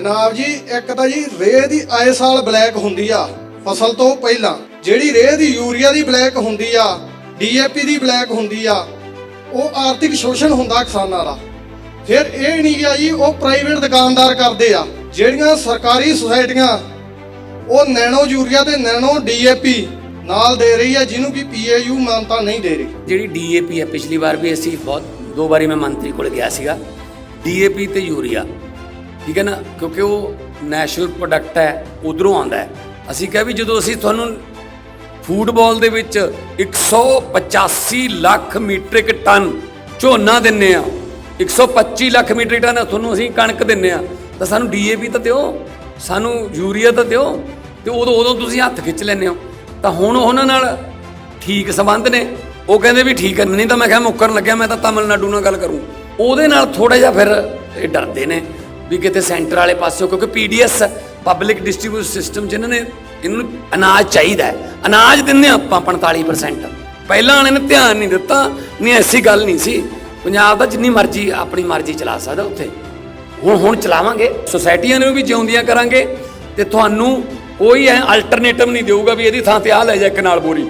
ਜਨਾਬ ਜੀ, ਇੱਕ ਤਾਂ ਜੀ ਰੇਹ ਦੀ ਆਏ ਸਾਲ ਬਲੈਕ ਹੁੰਦੀ ਆ, ਫਸਲ ਤੋਂ ਪਹਿਲਾਂ। ਜਿਹੜੀ ਰੇਹ ਦੀ ਯੂਰੀਆ ਦੀ ਬਲੈਕ ਹੁੰਦੀ ਆ ਡੀਏਪੀ ਦੀ ਬਲੈਕ ਹੁੰਦੀ ਆ, ਉਹ ਆਰਥਿਕ ਸ਼ੋਸ਼ਣ ਹੁੰਦਾ ਕਿਸਾਨਾਂ ਦਾ। ਫਿਰ ਇਹ ਨਹੀਂ ਗਿਆ ਜੀ, ਉਹ ਪ੍ਰਾਈਵੇਟ ਦੁਕਾਨਦਾਰ ਕਰਦੇ ਆ, ਜਿਹੜੀਆਂ ਸਰਕਾਰੀ ਸੁਸਾਇਟੀਆਂ ਉਹ ਨੈਨੋ ਯੂਰੀਆ ਤੇ ਨੈਨੋ ਡੀਏਪੀ ਨਾਲ ਦੇ ਰਹੀ ਆ, ਜਿਹਨੂੰ ਕਿ ਪੀਏਯੂ ਮਾਨਤਾ ਨਹੀਂ ਦੇ ਰਹੀ। ਜਿਹੜੀ ਡੀਏਪੀ ਹੈ ਪਿਛਲੀ ਵਾਰ ਵੀ ਅਸੀਂ ਬਹੁਤ, ਦੋ ਵਾਰੀ ਮੈਂ ਮੰਤਰੀ ਕੋਲ ਗਿਆ ਸੀਗਾ। ਡੀਏਪੀ ਤੇ ਯੂਰੀਆ। ਠੀਕ ਹੈ ਨਾ? ਕਿਉਂਕਿ ਉਹ ਨੈਸ਼ਨਲ ਪ੍ਰੋਡਕਟ ਹੈ, ਉਧਰੋਂ ਆਉਂਦਾ ਹੈ। ਅਸੀਂ ਕਿਹਾ ਵੀ ਜਦੋਂ ਅਸੀਂ ਤੁਹਾਨੂੰ ਫੂਟਬਾਲ ਦੇ ਵਿੱਚ 185 ਲੱਖ ਮੀਟ੍ਰਿਕ ਟਨ ਝੋਨਾ ਦਿੰਨੇ ਆ 125 ਲੱਖ ਮੀਟ੍ਰਿਕ ਟਨ ਤੁਹਾਨੂੰ ਅਸੀਂ ਕਣਕ ਦਿੰਨੇ ਆ, ਤਾਂ ਸਾਨੂੰ ਡੀਏਪੀ ਤਾਂ ਦਿਓ, ਸਾਨੂੰ ਯੂਰੀਆ ਤਾਂ ਦਿਓ, ਤੇ ਉਦੋਂ ਉਦੋਂ ਤੁਸੀਂ ਹੱਥ ਖਿੱਚ ਲੈਂਦੇ ਹੋ। ਤਾਂ ਹੁਣ ਉਹਨਾਂ ਨਾਲ ਠੀਕ ਸੰਬੰਧ ਨੇ। ਉਹ ਕਹਿੰਦੇ ਵੀ ਠੀਕ ਹੈ, ਨਹੀਂ ਤਾਂ ਮੈਂ ਕਿਹਾ ਮੁੱਕਰਨ ਲੱਗਿਆ, ਮੈਂ ਤਾਂ ਤਾਮਿਲਨਾਡੂ ਨਾਲ ਗੱਲ ਕਰੂੰ। ਉਹਦੇ ਨਾਲ ਥੋੜਾ ਜਿਹਾ ਫਿਰ ਇਹ ਡਰਦੇ ਨੇ। ਵੀ ਕਿਤੇ ਸੈਂਟਰ ਵਾਲੇ ਪਾਸਿਓਂ, ਕਿਉਂਕਿ ਪੀਡੀਐਸ, ਪਬਲਿਕ ਡਿਸਟ੍ਰੀਬਿਊਸ਼ਨ ਸਿਸਟਮ ਜਿਨ੍ਹਾਂ ਨੇ ਇਹਨੂੰ ਅਨਾਜ ਚਾਹੀਦਾ ਹੈ। ਅਨਾਜ ਦਿੰਦੇ ਹਾਂ ਆਪਾਂ 45% ਪਹਿਲਾਂ ਵਾਲੇ ਨੇ ਧਿਆਨ ਨਹੀਂ ਦਿੱਤਾ, ਨਹੀਂ ਐਸੀ ਗੱਲ ਨਹੀਂ ਸੀ। ਪੰਜਾਬ ਦਾ ਜਿੰਨੀ ਮਰਜ਼ੀ ਆਪਣੀ ਮਰਜ਼ੀ ਚਲਾ ਸਕਦਾ ਉੱਥੇ। ਹੁਣ ਹੁਣ ਚਲਾਵਾਂਗੇ। ਸੁਸਾਇਟੀਆਂ ਨੂੰ ਵੀ ਜਿਉਂਦੀਆਂ ਕਰਾਂਗੇ ਤੇ ਤੁਹਾਨੂੰ ਕੋਈ ਐ ਅਲਟਰਨੇਟਿਵ ਨਹੀਂ ਦੇਊਗਾ ਵੀ ਇਹਦੀ ਥਾਂ ਤੇ ਆ ਲੈ ਜਾ ਇੱਕ ਨਾਲ ਬੋਰੀ।